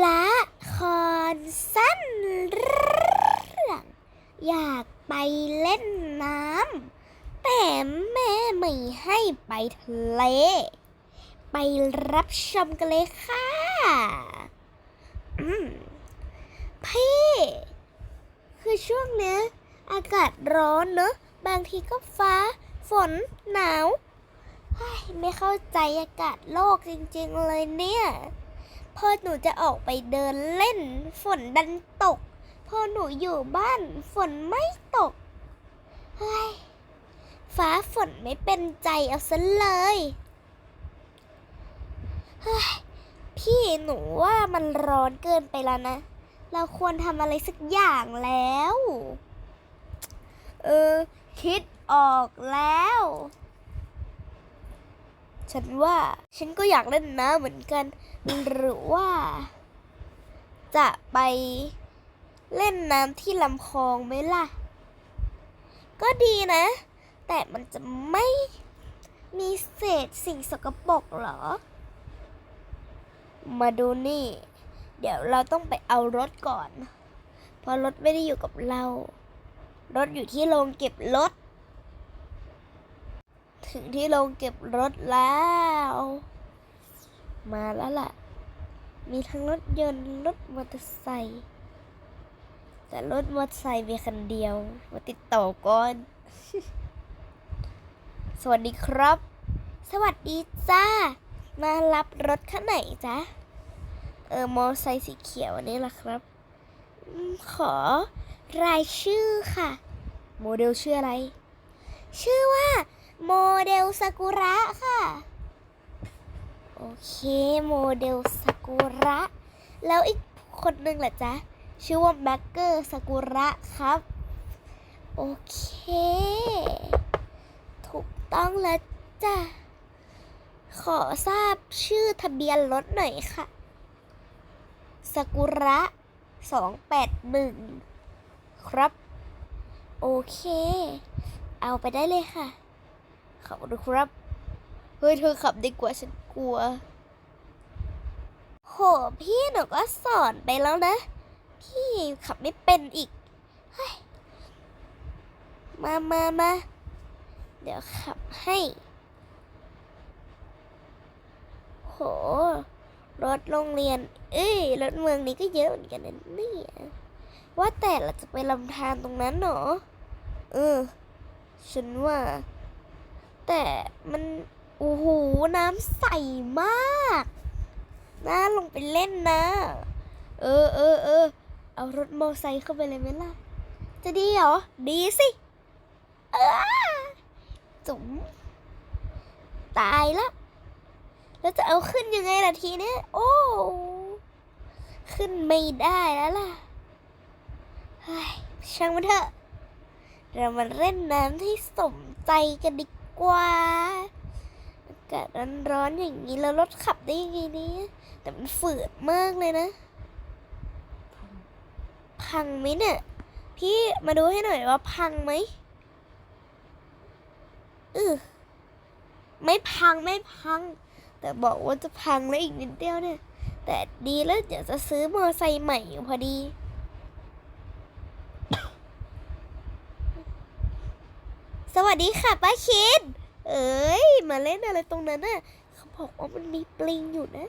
ละครสั้นเรื่องอยากไปเล่นน้ำแต่แม่ไม่ให้ไปทะเล ไปรับชมกันเลยค่ะพี่ คือช่วงเนี้ย อากาศร้อนเนอะ บางทีก็ฟ้า ฝน หนาวไม่เข้าใจอากาศโลกจริง ๆ เลยเนี่ย พอหนูจะออกไปเดินเล่น ฝนดันตกพอหนูอยู่บ้าน ฝนไม่ตก เฮ้ย ฟ้าฝนไม่เป็นใจเอาซะเลย เฮ้ย พี่หนูว่ามันร้อนเกินไปแล้วนะ เราควรทำอะไรสักอย่างแล้ว เออ คิดออกแล้ว ฉันว่าฉันก็อยากเล่นน้ำเหมือนกัน หรือว่า จะไปเล่นน้ำที่ลำคลองไหมล่ะ ก็ดีนะ แต่มันจะไม่มีเศษสิ่งสกปรกหรอ มาดูนี่ เดี๋ยวเราต้องไปเอารถก่อน เพราะรถไม่ได้อยู่กับเรา รถอยู่ที่โรงเก็บรถ ถึงที่โรงเก็บรถแล้ว มาแล้วล่ะ มีทั้งรถยนต์รถมอเตอร์ไซค์แต่รถมอเตอร์ไซค์มีคันเดียว มาติดต่อก่อน สวัสดีครับ สวัสดีจ้า มารับรถคันไหนจ๊ะ เออมอเตอร์ไซค์สีเขียวอันนี้ล่ะครับ ขอรายชื่อค่ะ โมเดลชื่ออะไร ชื่อว่า โมเดลซากุระค่ะ โอเค โมเดลซากุระ แล้วอีกคนหนึ่งแหละจ๊ะ ชื่อว่าแบ็กเกอร์ซากุระครับ โอเค ถูกต้องแล้วจ้ะ ขอทราบชื่อทะเบียนรถหน่อยค่ะซากุระสองแปดหนึ่งครับ โอเค เอาไปได้เลยค่ะ ขอบคุณครับ เฮ้ย เธอขับดีกว่าฉันกลัว โห พี่หนูก็สอนไปแล้วนะ พี่ขับไม่เป็นอีก เฮ้ย มามามา เดี๋ยวขับให้ โห รถโรงเรียน เอ้ย รถเมืองนี้ก็เยอะเหมือนกันนะเนี่ยว่าแต่เราจะไปลำธารตรงนั้นเหรอ เออ ฉันว่า แต่มันโอ้โหน้ำใสมากน่าลงไปเล่นนะ เออเออเออเอารถมอไซค์เข้าไปเลยไหมล่ะ จะดีเหรอ ดีสิ เออจุ๋มตายละแล้วจะเอาขึ้นยังไงล่ะทีเนี้ยโอ้ ขึ้นไม่ได้แล้วล่ะช่างมันเถอะ เรามาเล่นน้ำที่สมใจกันดี กว่าอากาศร้อนๆอย่างนี้แล้วรถขับได้ยังไงเนี่ยแต่มันฝืดมากเลยนะ พังไหมเนี่ยพี่มาดูให้หน่อยว่าพังไหมเออไม่พังไม่พัง แต่บอกว่าจะพังแล้วอีกนิดเดียวเนี่ย แต่ดีแล้วเดี๋ยวจะซื้อมอไซค์ใหม่อยู่พอดี สวัสดีค่ะป้าคิด เอ้ย มาเล่นอะไรตรงนั้นน่ะ เขาบอกว่ามันมีปลิงอยู่นะ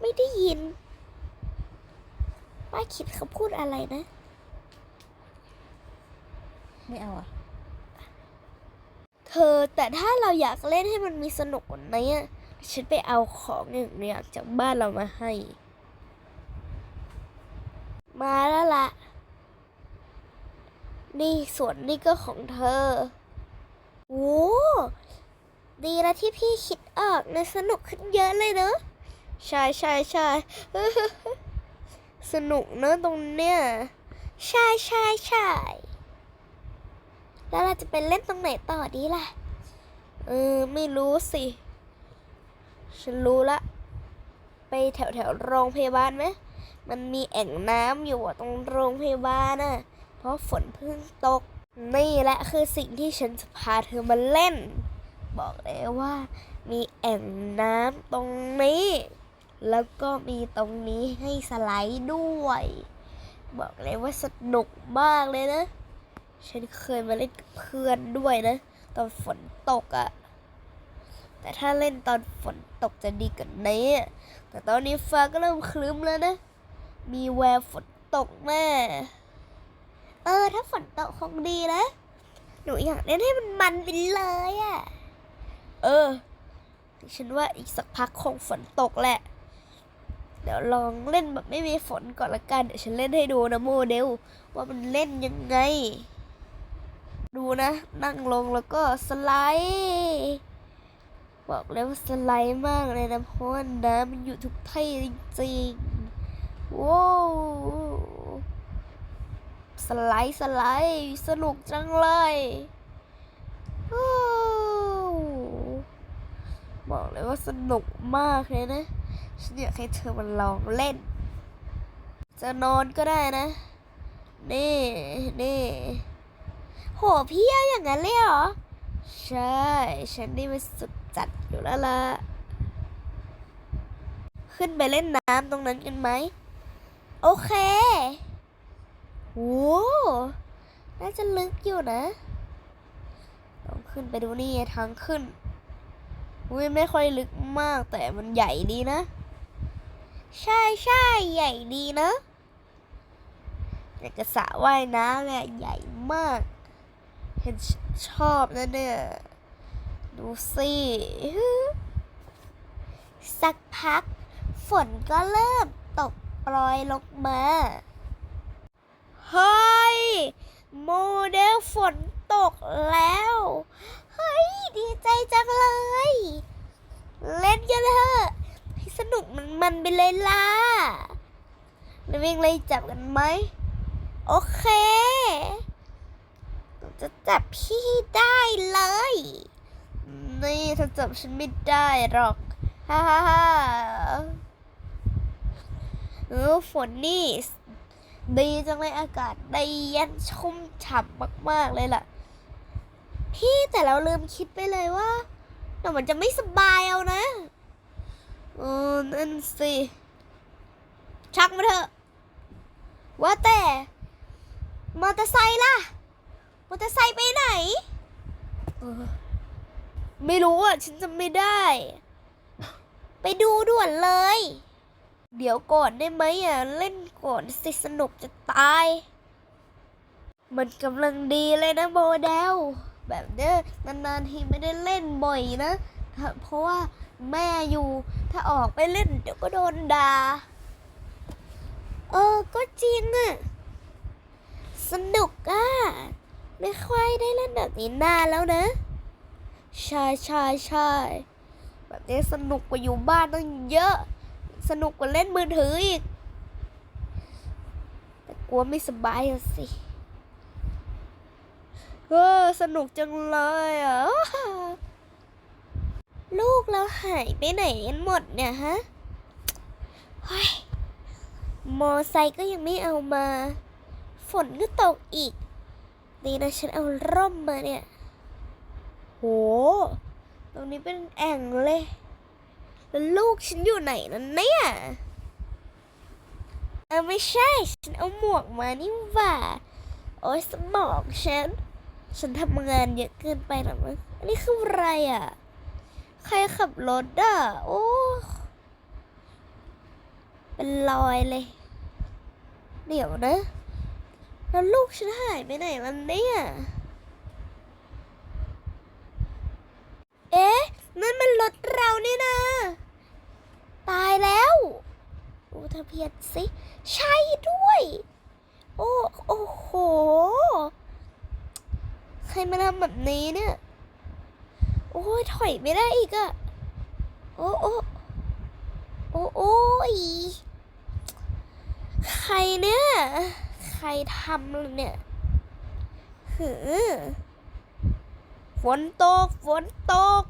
ไม่ได้ยิน ป้าคิดเขาพูดอะไรนะ ไม่เอาอะ เธอแต่ถ้าเราอยากเล่นให้มันมีสนุกกว่านี้อะฉันไปเอาของอย่างเนี้ยจากบ้านเรามาให้ มาแล้วล่ะ นี่ส่วนนี่ก็ของเธอโอ้ดีแล้วที่พี่คิดออกนะสนุกขึ้นเยอะเลยเนอะใช่ใช่ใช่สนุกเนอะตรงเนี้ยใช่ใช่ใช่แล้วเราจะไปเล่นตรงไหนต่อดีล่ะ เออ ไม่รู้สิ ฉันรู้ละ ไปแถวแถวโรงพยาบาลไหม มันมีแอ่งน้ำอยู่ตรงโรงพยาบาลน่ะ เพราะฝนเพิ่งตก นี่แหละคือสิ่งที่ฉันจะพาเธอมาเล่น บอกเลยว่า มีแอ่งน้ำตรงนี้ แล้วก็มีตรงนี้ให้สไลด์ด้วย บอกเลยว่าสนุกมากเลยนะ ฉันเคยมาเล่นกับเพื่อนด้วยนะ ตอนฝนตกอะ่ะแต่ถ้าเล่นตอนฝนตกจะดีกว่านี้ แต่ตอนนี้ฟ้าก็เริ่มคลึ้มแล้วนะ มีแววฝนตกแน่ เออ ถ้าฝนตกคงดีนะ หนูอยากเล่นให้มันมันไปเลยอะ่ะ เออ ฉันว่าอีกสักพักคงฝนตกแหละ เดี๋ยวลองเล่นแบบไม่มีฝนก่อนละกัน เดี๋ยวฉันเล่นให้ดูนะโมเดล ว่ามันเล่นยังไง ดูนะ นั่งลงแล้วก็สไลด์บอกเลยว่าสไลด์มากเลยนะเพราะว่าน้ำมันอยู่ทุกที่จริงๆว้าว สไลด์สไลด์สนุกจังเลยบอกเลยว่าสนุกมากเลยนะฉันอยากให้เธอมาลองเล่น จะนอนก็ได้นะ นี่นี่โหพี่เอาอย่างนั้นเลยเหรอ ใช่ ฉันนี่มันสุดจัดอยู่แล้วล่ะ ขึ้นไปเล่นน้ำตรงนั้นกันไหม โอเค โอ้น่าจะลึกอยู่นะต้องขึ้นไปดูนี่ทางขึ้นอุ้ยไม่ค่อยลึกมากแต่มันใหญ่ดีนะ ใช่ใช่ใหญ่ดีนะอยากจะสระว่ายน้ำเนี่ยใหญ่มาก เห็นชอบนะเนี่ย ดูสิสักพัก ฝนก็เริ่มตกโปรยลงมา เฮ้ย โมเดลฝนตกแล้ว เฮ้ย ดีใจจังเลย เล่นกันเถอะให้สนุกมันมันไปเลยล่ะเราวิ่งไล่จับกันไหม โอเค จะจับพี่ได้เลย นี่เธอจับฉันไม่ได้หรอก ฮ่าฮ่าฮ่าเออฝนนี่ ดีจังเลยอากาศดีเย็นชุ่มฉ่ำมาก ๆ เลยล่ะ พี่แต่เราลืมคิดไปเลยว่าเดี๋ยวมันจะไม่สบายเอานะเออนั่นสิ ชักมาเถอะ ว่าแต่มอเตอร์ไซค์ล่ะ มอเตอร์ไซค์ไปไหนออไม่รู้อะ ฉันจำไม่ได้ ไปดูด่วนเลย เดี๋ยวก่อนได้ไหมอะ เล่นก่อนสิสนุกจะตาย มันกำลังดีเลยนะโมเดล แบบเนี้ยนานๆทีไม่ได้เล่นบ่อยนะ เพราะว่าแม่อยู่ ถ้าออกไปเล่นเดี๋ยวก็โดนด่า เออ ก็จริงอะสนุกอะไม่ค่อยได้เล่นแบบนี้นานแล้วนะใช่ใช่ใช่แบบนี้สนุกกว่าอยู่บ้านตั้งเยอะ สนุกกว่าเล่นมือถืออีก แต่กลัวไม่สบายสิเออสนุกจังเลยอะลูกเราหายไปไหนกันหมดเนี่ยฮะเฮ้มอไซค์ก็ยังไม่เอามา ฝนก็ตกอีก ดีนะฉันเอาร่มมาเนี่ย โห ตรงนี้เป็นแอ่งเลย แล้วลูกฉันอยู่ไหนนั่นเนี่ยเออไม่ใช่ ฉันเอาหมวกมานี่หว่า โอ้ยสมองฉัน ฉันทำงานเยอะเกินไปหรอมั้งอันนี้คืออะไรอะ ใครขับรถอะ โอ้ เป็นรอยเลย เดี๋ยวนะ แล้วลูกฉันหายไปไหนมันเนี่ย เอ๊ะ นั่นมันรถเรานี่นะ ตายแล้วดูทะเบียนสิ ใช่ด้วย โอ้โอ้โห ใครมาทำแบบนี้เนี่ย โอ้ยถอยไม่ได้อีกอะโอ้โอ้โอ้โอ้ยใครเนี่ย ใครทำเลยเนี่ยหือฝนตก ฝนตก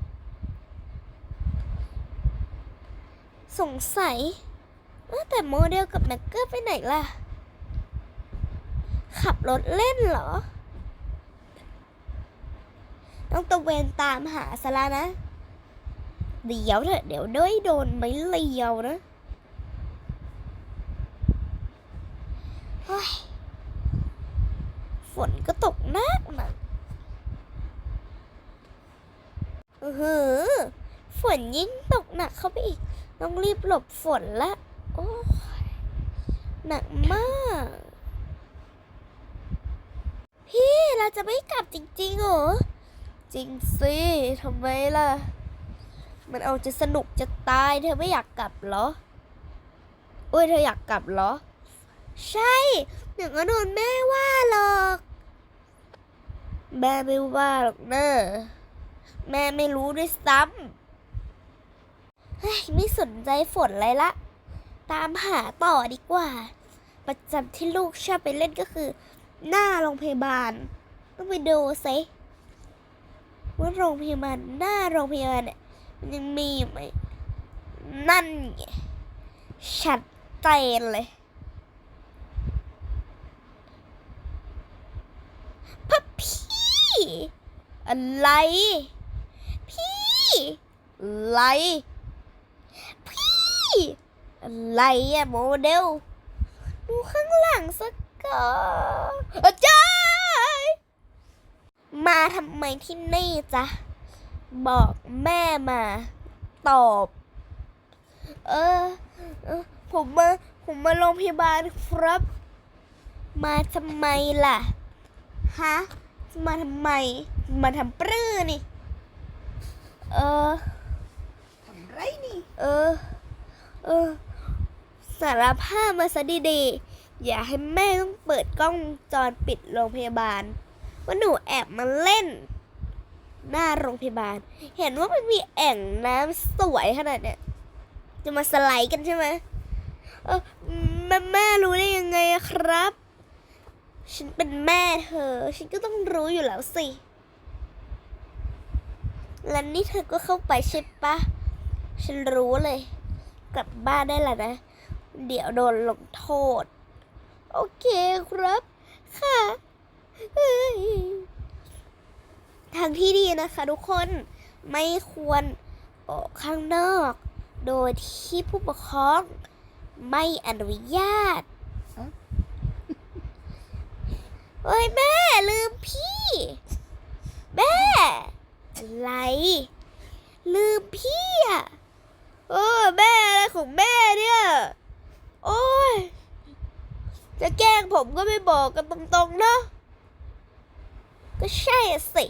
สงสัยว่าแต่โมเดลกับแม็กเกอร์ไปไหนล่ะ ขับรถเล่นเหรอ ต้องตะเวนตามหาสะละนะ เดี๋ยวเถอะเดี๋ยวด้วยโดนไม่เลียวนะฝนก็ตกหนักหนักเออฝนยิ่งตกหนักเข้าไปอีก ต้องรีบหลบฝนละ โอ้ยหนักมาก พี่เราจะไม่กลับจริงๆเหรอ จริงสิทำไมล่ะ มันเอาจะสนุกจะตายเธอไม่อยากกลับเหรอโอ้ยเธออยากกลับเหรอ ใช่เดี๋ยวก็โดนแม่ว่าหรอก แม่ไม่ว่าหรอกเนอะแม่ไม่รู้ด้วยซ้ำ เฮ้ยไม่สนใจฝนอะไรละ ตามหาต่อดีกว่า ประจำที่ลูกชอบไปเล่นก็คือ หน้าโรงพยาบาล ต้องไปดูซิว่าโรงพยาบาลหน้าโรงพยาบาลเนี่ยมันยังมีไหมนั่นไงชัดเจนเลยพะพี่ อะไร พี่ อะไร อะไรอะโมเดลดูข้างหลังสักก่อนอาจารย์มาทำไมที่นี่จ๊ะ บอกแม่มา ตอบ เออเออ ผมมา ผมมาโรงพยาบาลครับ มาทำไมล่ะ ฮะ มาทำไม มาทำปรื้อนี่ เออ ทำไรนี่ เออ เออ สารภาพมาซะดีๆ อย่าให้แม่ต้องเปิดกล้องจรปิดโรงพยาบาล ว่าหนูแอบมาเล่น หน้าโรงพยาบาล เห็นว่ามันมีแอ่งน้ำสวยขนาดเนี้ยจะมาสไลด์กันใช่ไหมเออแม่แม่รู้ได้ยังไงครับ ฉันเป็นแม่เธอ ฉันก็ต้องรู้อยู่แล้วสิ แล้วนี่เธอก็เข้าไปใช่ปะ ฉันรู้เลย กลับบ้านได้แล้วนะ เดี๋ยวโดนลงโทษ โอเคครับ ค่ะทางที่ดีนะคะทุกคนไม่ควรออกข้างนอก โดยที่ผู้ปกครองไม่อนุญาตฮะเฮ้ยแม่ ลืมพี่ แม่ อะไร ลืมพี่อะ โอ้แม่อะไรของแม่เนี่ย โอ้ย จะแกล้งผมก็ไม่บอกกันตรงๆเนอะก็ใช่อะสิ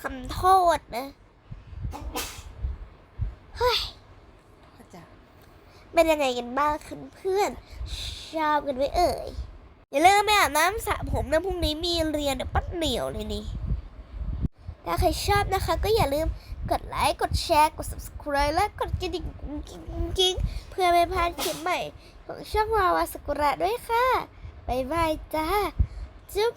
ทำโทษนะเฮ้ยพ่อจ๋าเป็นยังไงกันบ้างคุณเพื่อนชอบกันไหมเอ่ย อย่าลืมไปอาบน้ำสระผมนะพรุ่งนี้มีเรียนเดี๋ยวปัดเหนียวเลยนี่ถ้าใครชอบนะคะ ก็อย่าลืม กดไลค์กดแชร์กด subscribe และกดกระดิ่งกิ๊งกิ๊งเพื่อไม่พลาดคลิปใหม่ของช่องวาวาสกุระด้วยค่ะ บ๊ายบายจ้า จุ๊บ